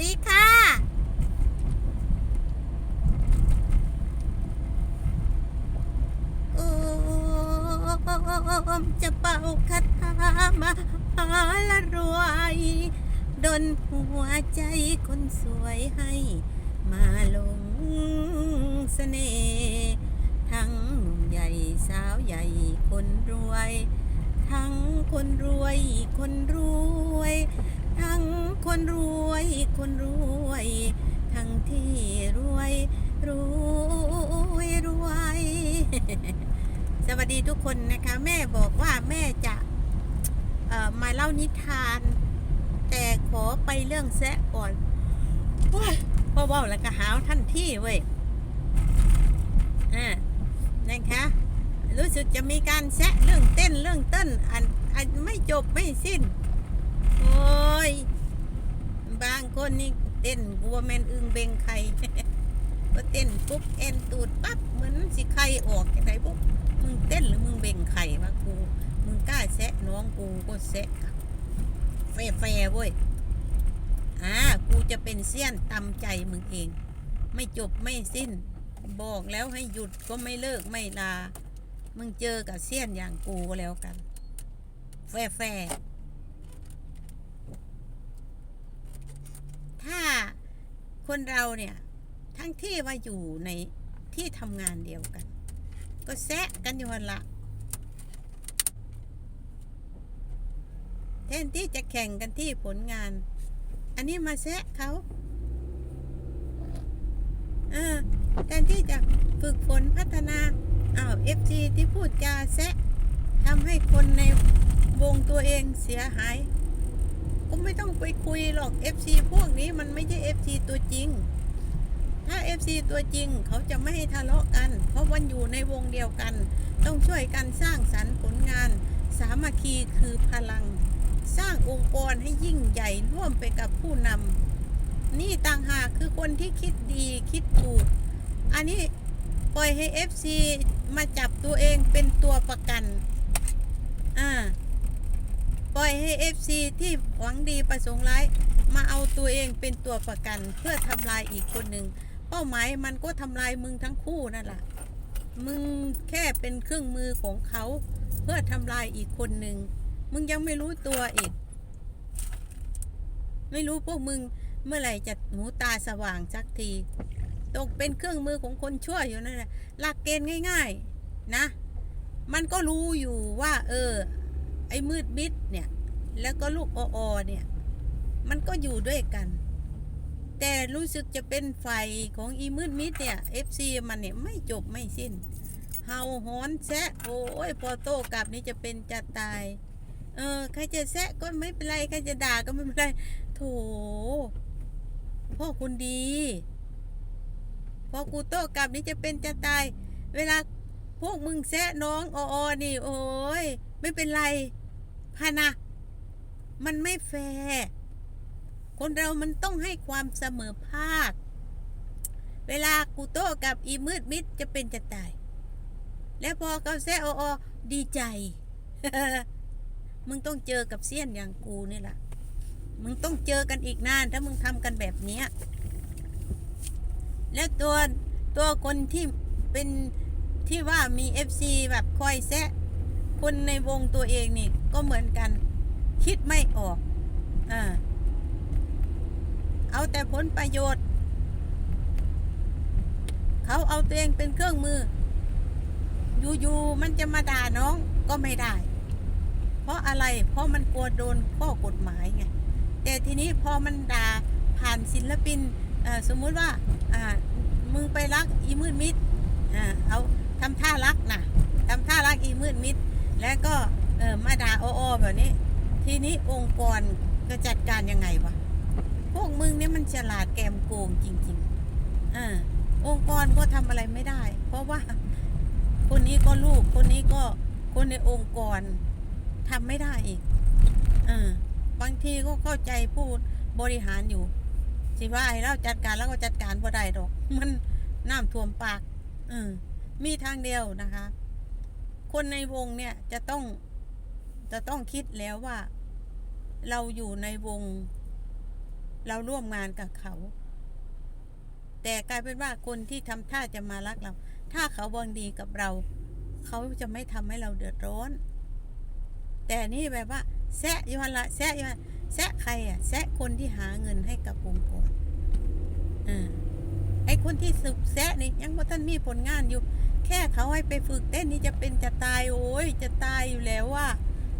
ดีค่ะ โอมจะเป่าคาถามหาละรวยดนหัวใจคนสวยให้ มาลงเสน่ห์ทั้งหนุ่มใหญ่สาวใหญ่คนรวย ทั้งคนรวยคนรวย ทั้งคนรวยคนรวย ทั้งที่รวยรวยรวย สวัสดีทุกคนนะคะ แม่บอกว่าแม่จะมาเล่านิทาน แต่ขอไปเรื่องแซะก่อนโอ้ยพอว่าแล้วก็หาวท่านที่เว้ยอ่านะคะ รู้สึกจะมีการแซะเรื่องเต้นเรื่องเต้นอันอันไม่จบไม่สิ้น โอ้ย บางคนนี่เต้นกลัวแมนอึงเบงไข่ก็เต้นปุ๊บเอ็นตูดปั๊บเหมือนสิไข่ออกอย่างไรปุ๊บมึงเต้นหรือมึงเบ่งไข่วะกู มึงกล้าแซะน้องกูก็แซะแฟแฟๆเว้ยอ่ากูจะเป็นเสี้ยนตำใจมึงเอง ไม่จบไม่สิ้น บอกแล้วให้หยุดก็ไม่เลิกไม่ลา มึงเจอกับเสี้ยนอย่างกูก็แล้วกัน แฟแฟ ถ้าคนเราเนี่ย ทั้งที่ว่าอยู่ในที่ทำงานเดียวกัน ก็แซะกันอยู่หันละแทนที่จะแข่งกันที่ผลงาน อันนี้มาแซะเขาเออแทนที่จะฝึกฝนพัฒนาอ้าวเอฟซีที่พูดจาแซะทำให้คนในวงตัวเองเสียหาย ไม่ต้องไปคุยหรอก FC พวกนี้มันไม่ใช่ FC ตัวจริง ถ้า FC ตัวจริงเขาจะไม่ให้ทะเลาะกัน เพราะวันอยู่ในวงเดียวกัน ต้องช่วยกันสร้างสรรค์ผลงาน สามัคคีคือพลัง สร้างองค์กรให้ยิ่งใหญ่ร่วมไปกับผู้นำนี่ต่างหากคือคนที่คิดดีคิดถูก อันนี้ปล่อยให้ FC มาจับตัวเองเป็นตัวประกัน อ่า ปล่อยให้ FC ที่หวังดีประสงค์ร้าย มาเอาตัวเองเป็นตัวประกันเพื่อทำลายอีกคนหนึ่งเป้าหมายมันก็ทำลายมึงทั้งคู่นั่นแหละมึงแค่เป็นเครื่องมือของเขาเพื่อทำลายอีกคนหนึ่งมึงยังไม่รู้ตัวอีก ไม่รู้พวกมึงเมื่อไหร่จะหูตาสว่างสักที ตกเป็นเครื่องมือของคนชั่วอยู่นั่นแหละหลักเกณฑ์ง่าย ๆ นะ มันก็รู้อยู่ว่า เออ ไอ้มืดมิดเนี่ย แล้วก็ลูกออเนี่ย มันก็อยู่ด้วยกัน แต่รู้สึกจะเป็นไฟของอีมืดมิดเนี่ย FC มันเนี่ยไม่จบไม่สิ้นเฮาหอนแซะโอ้ยพอโตกลับนี่จะเป็นจะตาย เออใครจะแซะก็ไม่เป็นไรใครจะด่าก็ไม่เป็นไรโถพ่อคุณดีพอกูโต้กลับนี่จะเป็นจะตาย เวลาพวกมึงแซะน้องออนี่ โอ้ย ไม่เป็นไรพานะ มันไม่แฟร์คนเรามันต้องให้ความเสมอภาค เวลากูโต้กับอีมืดมิดจะเป็นจะตาย แล้วพอเขาแซะออดีใจ มึงต้องเจอกับเสี้ยนอย่างกูนี่แหละมึงต้องเจอกันอีกนาน ถ้ามึงทำกันแบบนี้แล้วตัวตัวคนที่เป็นที่ว่ามี FC แบบคอยแซะ คนในวงตัวเองนี่ ก็เหมือนกัน คิดไม่ออกอ่าเอาแต่ผลประโยชน์ เขาเอาตัวเองเป็นเครื่องมือ อยู่ๆมันจะมาด่าน้องก็ไม่ได้ เพราะอะไร เพราะมันกลัวโดนข้อกฎหมายไง แต่ทีนี้พอมันด่าผ่านศิลปินสมมุติว่ามึงไปรักอีมืดมิด เอาทำท่ารักนะทำท่ารักอีมืดมิด แล้วก็เออมาด่าอ้อๆแบบนี้ ทีนี้องค์กรจะจัดการยังไงวะพวกมึงเนี่ยมันฉลาดแกมโกงจริงๆอ่าองค์กรก็ทำอะไรไม่ได้ เพราะว่าคนนี้ก็ลูกคนนี้ก็คนในองค์กรทำไม่ได้อีกอ่าบางทีก็เข้าใจผู้บริหารอยู่สิว่าให้เราจัดการแล้วก็จัดการบ่ได้ดอก มันน้ำท่วมปากเออมีทางเดียวนะคะ คนในวงเนี่ยจะต้องจะต้องคิดแล้วว่า เราอยู่ในวง เราร่วมงานกับเขา แต่กลายเป็นว่าคนที่ทำท่าจะมารักเรา ถ้าเขาวังดีกับเรา เขาจะไม่ทำให้เราเดือดร้อน แต่นี่แบบว่าแซะยหันละแซะยหันแซะใครอะแซะคนที่หาเงินให้กับองค์กรอ่าไอคนที่สึกแซะนี่ยังว่าท่านมีผลงานอยู่แค่เขาให้ไปฝึกเต้นนี่จะเป็นจะตายโอ้ยจะตายอยู่แล้วว่า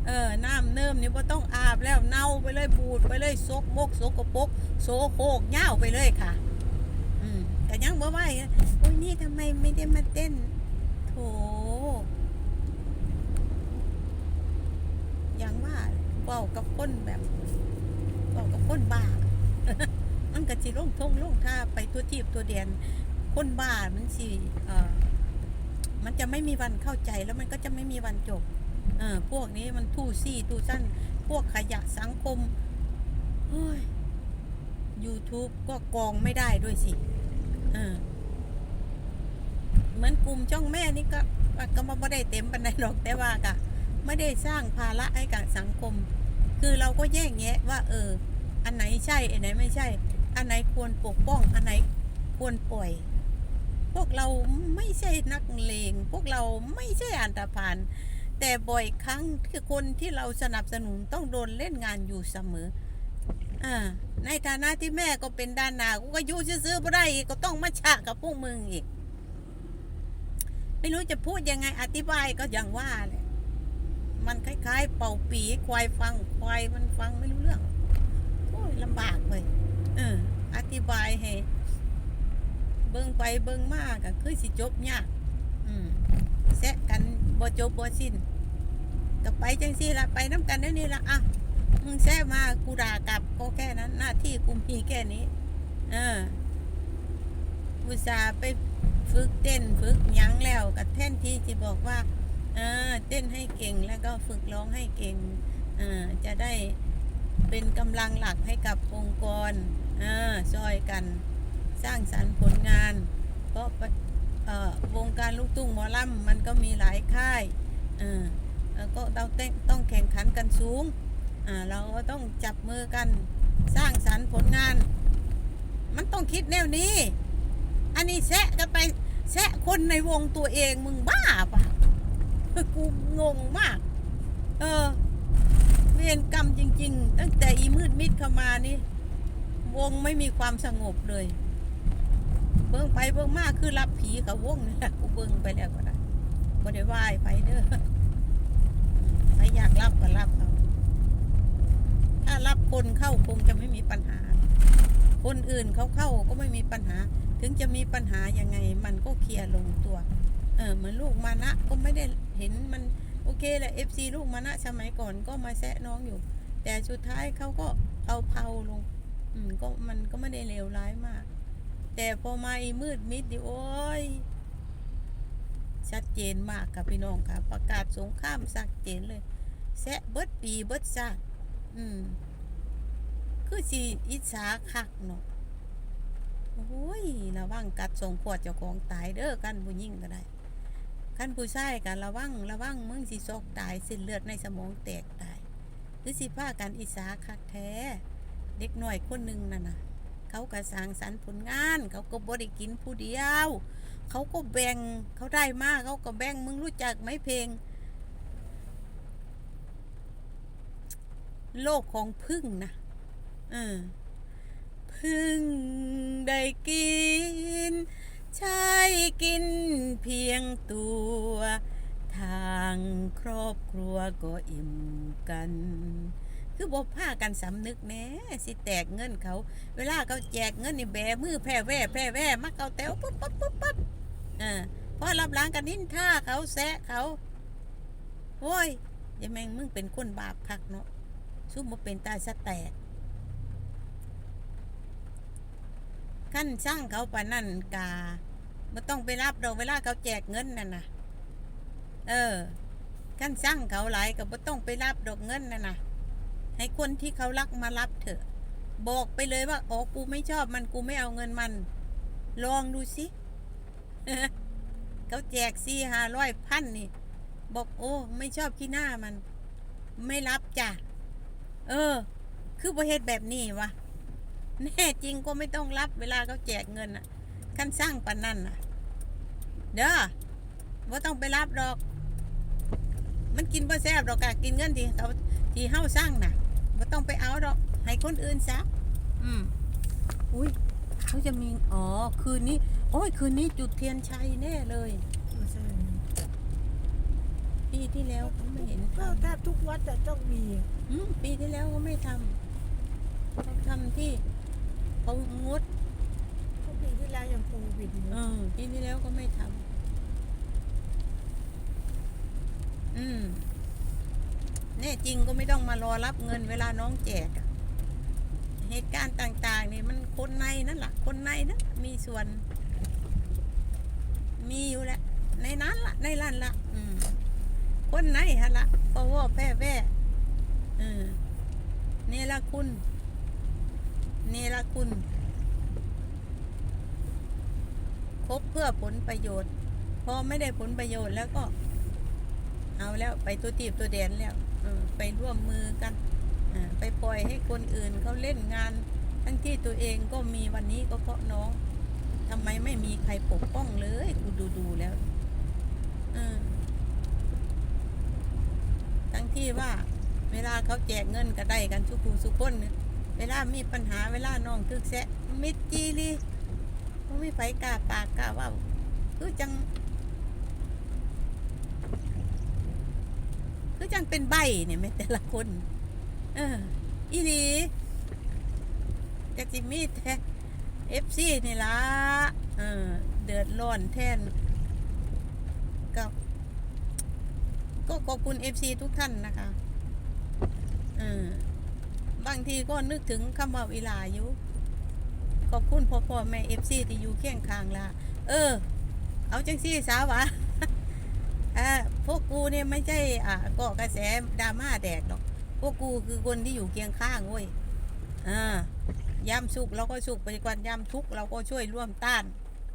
เออน้ำเนิ่มนี่ว่าต้องอาบแล้วเน่าไปเลยบูดไปเลยซกมกโสกปรกโสโคกเหย้าไปเลยค่ะ อืมแต่ยังบ่ไหวอะโอ้ยนี่ทำไมไม่ได้มาเต้นโถยังว่าเบากับคนแบบเบากับคนบ้ามันก็สิลงทงลงท่าไปตัวทีบตัวเดียนคนบ้ามันสิเออ มันจะไม่มีวันเข้าใจแล้วมันก็จะไม่มีวันจบเออพวกนี้มันทู่ซี่ทู่สั้น พวกขยะสังคมเฮ้ย YouTube ก็กองไม่ได้ด้วยสิเออเหมือนกลุ่มช่องแม่นี่ก็ก็มาไม่ได้เต็มปันใดหรอกแต่ว่าก็ไม่ได้สร้างภาระให้กับสังคม คือเราก็แยกแยะว่า เออ อันไหนใช่ อันไหนไม่ใช่ อันไหนควรปกป้อง อันไหนควรปล่อย วกเราไม่ใช่นักเลงพวกเราไม่ใช่อันตรพานแต่บ่อยครั้งที่คนที่เราสนับสนุนต้องโดนเล่นงานอยู่เสมออ่าในฐานะที่แม่ก็เป็นด้านนากูก็ยู่ซื้อๆบ่ได้ก็ต้องมาฉะกับพวกมึงอีก ไม่รู้จะพูดยังไงอธิบายก็อย่างว่าแหละมันคล้าย ๆ เป่าปีควายฟังควายมันฟังไม่รู้เรื่องโอ้ยลำบากเลยเอออธิบายให้ เบิ่งไปเบิ่งมากก็คือสิจบยากอืมแซะกันบ่จบบ่สิ้นก็ไปจังซี่ละไปน้ำกันเดี๋ยวนี้ละอะมึงแซะมากูด่ากลับก็แค่นั้น หน้าที่กูมีแค่นี้ เอออุตส่าห์ไปฝึกเต้นฝึกยั้งแล้วกับแท่นที่จะบอกว่า เออ เต้นให้เก่งแล้วก็ฝึกร้องให้เก่งเออจะได้เป็นกำลังหลักให้กับองค์กรเออซอยกัน สร้างสรรค์ผลงาน เพราะปเอ่อวงการลูกทุ่งหมอลำมันก็มีหลายค่ายออแล้วก็เราเต้นต้องแข่งขันกันสูงอ่าเราก็ต้องจับมือกันสร้างสรรค์ผลงาน มันต้องคิดแนวนี้ อันนี้แซะกันไปแซะคนในวงตัวเองมึงบ้าปะกูงงมาก เออเวรกรรมจริง ๆ ตั้งแต่อีมืดมิดเข้ามานี่ วงไม่มีความสงบเลย เบิ่งไปเบิ่งมาคือรับผีกับวงนี่แหละกูเบิ่งไปแล้วก็ได้บ่ได้ไหว้ไปเด้อใครอยากรับก็รับเอาถ้ารับคนเข้าคงจะไม่มีปัญหา คนอื่นเขาเข้าก็ไม่มีปัญหา ถึงจะมีปัญหายังไง มันก็เคลียร์ลงตัว เออเหมือนลูกมานะก็ไม่ได้เห็นมันโอเคแหละเอฟซีลูกมานะสมัยก่อนก็มาแซะน้องอยู่ แต่สุดท้ายเขาก็เผาๆลง อืมก็มันก็ไม่ได้เลวร้ายมาก แต่พอมาอีมืดมิดดิโอ้ยชัดเจนมากค่ะพี่น้องค่ะ ประกาศสงครามสักเจนเลยแซะเบิดปีเบิดซากอืม คือสีอิจฉาคักเนาะโอ้ยระวังกัดส่งขวดเจ้าของตายเด้อกันผู้หญิงก็ได้กันผู้ชายกันระวังระวังมึงสิซอกตายเส้นเลือดในสมองแตกตาย หรือสิพากันอิจฉาคักแท้ เด็กหน่อยคนหนึ่งนั่นน่ะ เขาก็สร้างสรรค์ผลงาน เขาก็บริกินผู้เดียว เขาก็แบ่งเขาได้มากเขาก็แบ่งมึงรู้จักไหมเพลง โลกของพึ่งนะเออพึ่งได้กิน ใช้กินเพียงตัว ทางครอบครัวก็อิ่มกัน คือบ่พากันสำนึกแน่สิแตกเงินเขา เวลาเขาแจกเงินนี่แบมือแพร่แว่แพร่แว่มาเกาแต้วปุ๊บปุ๊บปุ๊บปุ๊บเออพอรับล้างกันนินท่าเขาแซะเขาโอ้ยย่าแม่งมึงเป็นคนบาปคักเนาะซุ่มมาเป็นตายสะแตกขั้นช่างเขาปานนั่นกาไม่ต้องไปรับดอกเวลาเขาแจกเงินนั่นนะเออขั้นช่างเขาหลายก็ไม่ต้องไปรับดอกเงินนั่นนะ ให้คนที่เขารักมารับเถอะ บอกไปเลยว่าอ๋อกูไม่ชอบมันกูไม่เอาเงินมัน ลองดูสิเขาแจกสี่ห้าร้อยพันนี่ บอกโอ้ ไม่ชอบขี้หน้ามัน ไม่รับจ้ะ เออ คือประเทศแบบนี้วะแน่จริงก็ไม่ต้องรับเวลาเขาแจกเงินอะขั้นสร้างปันนั่นน่ะ เด้อว่าต้องไปรับดอก มันกินบ่แซ่บดอกกะกินเงินที่เขาที่เฮาสร้างน่ะ ว่าต้องไปเอาดอกให้คนอื่นซะอืมอุ้ยเขาจะมีอ๋อคืนนี้ โอ้ยคืนนี้จุดเทียนชัยแน่เลยไม่ใช่ปีที่แล้วเขาไม่เห็นก็ทำแทบทุกวัดจะต้องมีอะอืมปีที่แล้วก็ไม่ทำเขาทำที่เขางดเพราะปีที่แล้วยังโควิดอยู่เออปีที่แล้วก็ไม่ทำอืม แน่จริงก็ไม่ต้องมารอรับเงินเวลาน้องแจกเหตุการณ์ต่าง ๆ นี่มันคนในนั่นแหละคนในนะมีส่วน มีอยู่แหละ ในนั้นละในร้านละอืมคนไหนฮะละเพราะว่าแพร่แว่เออเนรคุณเนรคุณคบเพื่อผลประโยชน์ พอไม่ได้ผลประโยชน์แล้วก็ เอาแล้วไปตัวตีบตัวแดนแล้ว ไปร่วมมือกันไปปล่อยให้คนอื่นเขาเล่นงาน ทั้งที่ตัวเองก็มีวันนี้ก็เพราะน้องทำไมไม่มีใครปกป้องเลยกูดูดูๆแล้วทั้งที่ว่า เวลาเขาแจกเงินก็ได้กันทุกผู้ทุกคนเวลามีปัญหาเวลาน้องทึกแซะมิดจีรีไม่ไฟกาปากกาว่าคือจัง คือจังเป็นใบเนี่ยแม่แต่ละคน เออ อีหลีกะจิมีแท้เอฟซีนี่ละเออ เดือดร้อนแทนกับก็ขอบคุณเอฟซีทุกท่านนะคะเออบางทีก็นึกถึงคำว่าเวลาอยู่ขอบคุณพ่อพ่อแม่เอฟซีที่อยู่เคียงข้างละเออ เอาจังซี่สาวะ พวกกูเนี่ยไม่ใช่อ่าก่อกระแสดราม่าแดกหรอก พวกกูคือคนที่อยู่เคียงข้างเว้ยอ่ายามสุขเราก็สุขไปก่อนยามทุกเราก็ช่วยร่วมต้าน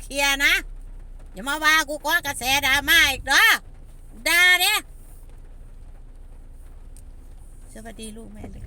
เคลียนะ อย่ามาว่ากูก่อกระแสดราม่าอีกเด้อด่าเนี่ยสวัสดีลูกแม่เด็ก